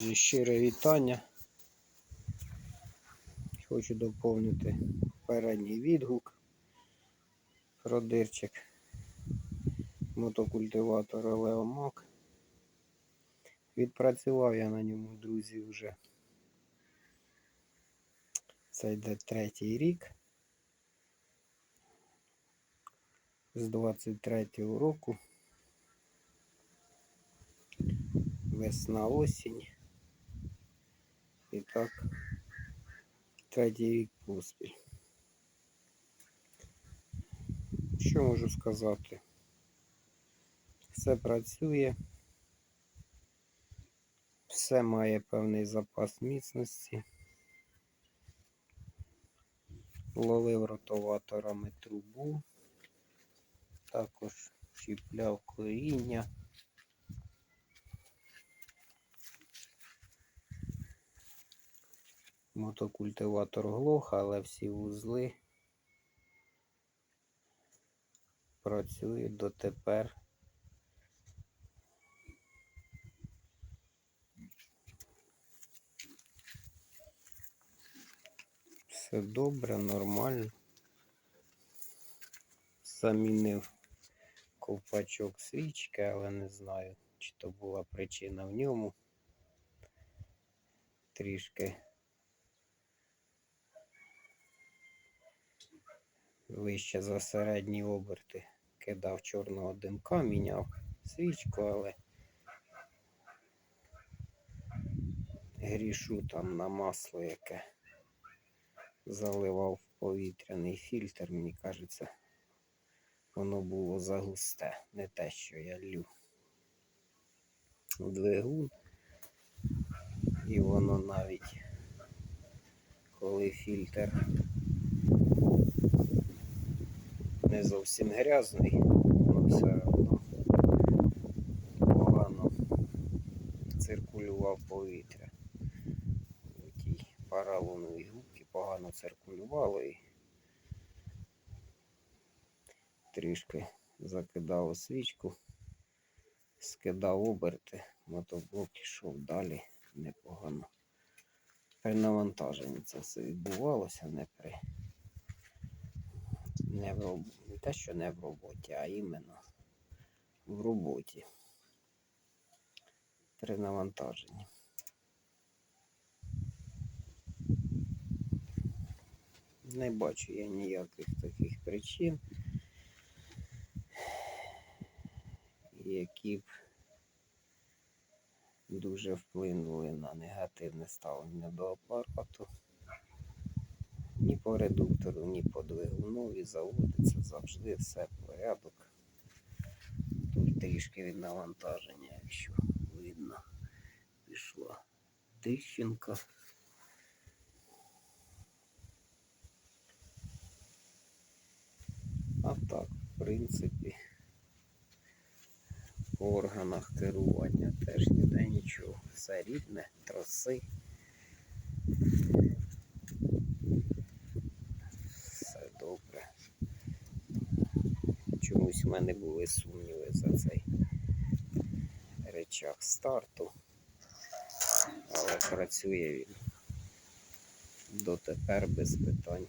Щире вітання. Хочу доповнити передній відгук про дирчик мотокультиватора Леомак. Відпрацював я на ньому, друзі, вже. Це йде третій рік. З 23-го року. Весна осінь. І так, третій рік поспіль. Що можу сказати? Все працює, все має певний запас міцності. Ловив ротоваторами трубу, також чіпляв коріння. Мотокультиватор глох, але всі вузли працюють дотепер. Все добре, нормально. Замінив ковпачок свічки, але не знаю, чи то була причина в ньому. Трішки вище за середні оберти кидав чорного димка, міняв свічку, але грішу там на масло, яке заливав повітряний фільтр, мені кажеться, воно було загусте, не те, що я лю. Двигун. І воно навіть коли фільтр не зовсім грязний, але все одно погано циркулював повітря. У тій паралоновій губці погано циркулювало і трішки закидав свічку, скидав оберти, мотоблок ішов далі непогано. При навантаженні це все відбувалося, не при не в роб... те, що не в роботі, а іменно в роботі. При навантаженні. Не бачу я ніяких таких причин, які б дуже вплинули на негативне ставлення до апарату. Ні по редуктору, ні по двигунові заводиться завжди все порядок. Тут трішки від навантаження, якщо видно, пішла тріщинка. А так, в принципі, по органах керування теж ніде нічого. Все рідне, троси. Все добре. Чомусь в мене були сумніви за цей речах старту. Але працює він дотепер без питань.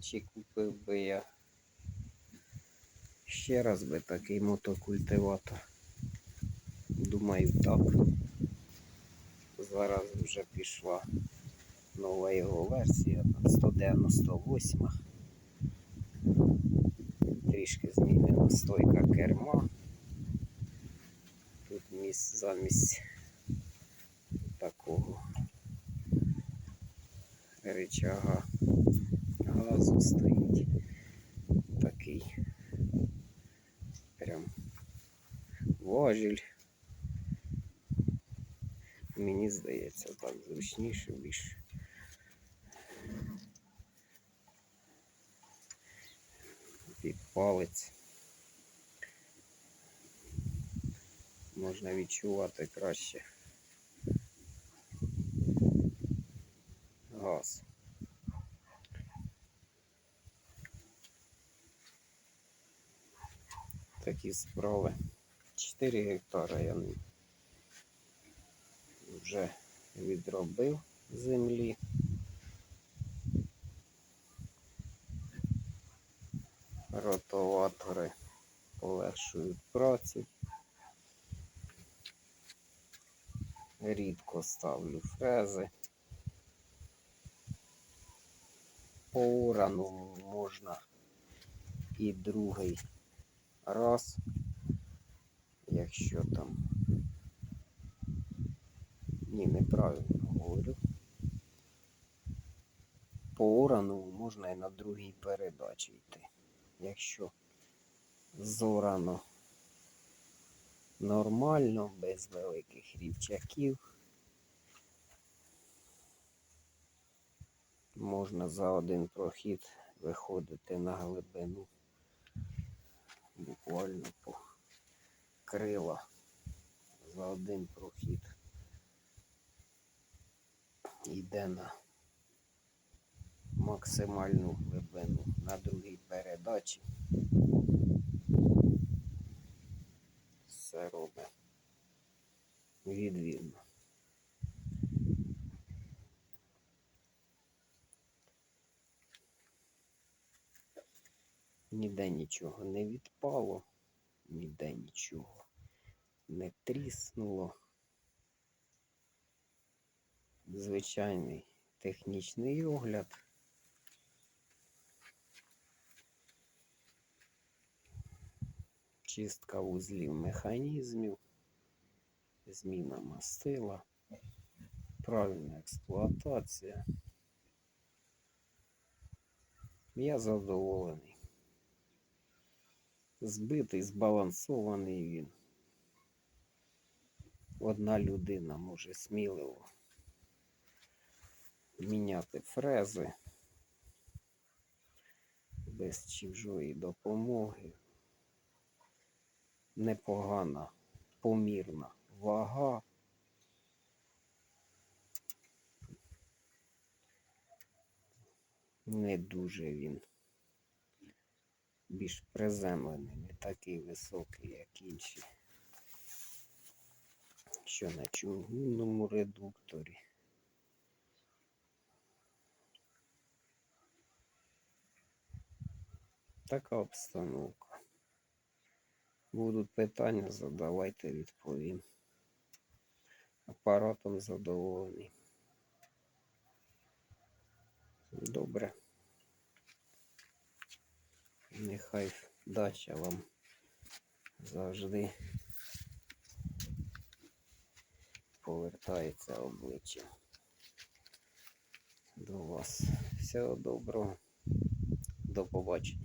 Чи купив би я ще раз би такий мотокультиватор? Думаю, так. Зараз вже пішла нова його версія, там 198. Трішки змінена стойка керма. Тут місць замість такого рычага газу стоїть такий прям важіль. Мені здається, так зручніше більш. Під палець. Можна відчувати краще газ. Такі справи. 4 гектара я н- вже відробив землі. Ротоватори полегшують працю. Рідко ставлю фрези. По урану можна і другий раз, якщо там. Ні, неправильно говорю. По урану можна і на другій передачі йти. Якщо зорано нормально, без великих рівчаків. Можна за один прохід виходити на глибину буквально по крила за один прохід. Йде на максимальну глибину на другій передачі. Все робить відвідно. Ніде нічого не відпало, ніде нічого не тріснуло. Звичайний технічний огляд. Чистка вузлів механізмів, зміна мастила, правильна експлуатація. Я задоволений. Збитий, збалансований він. Одна людина може сміливо міняти фрези без чужої допомоги. Непогана, помірна вага. Не дуже він більш приземлений, не такий високий, як інші, що на чугунному редукторі. Така обстановка. Будуть питання, задавайте, відповім. Апаратом задоволений. Добре. Нехай дача вам завжди повертається обличчям до вас. Всього доброго. До побачення.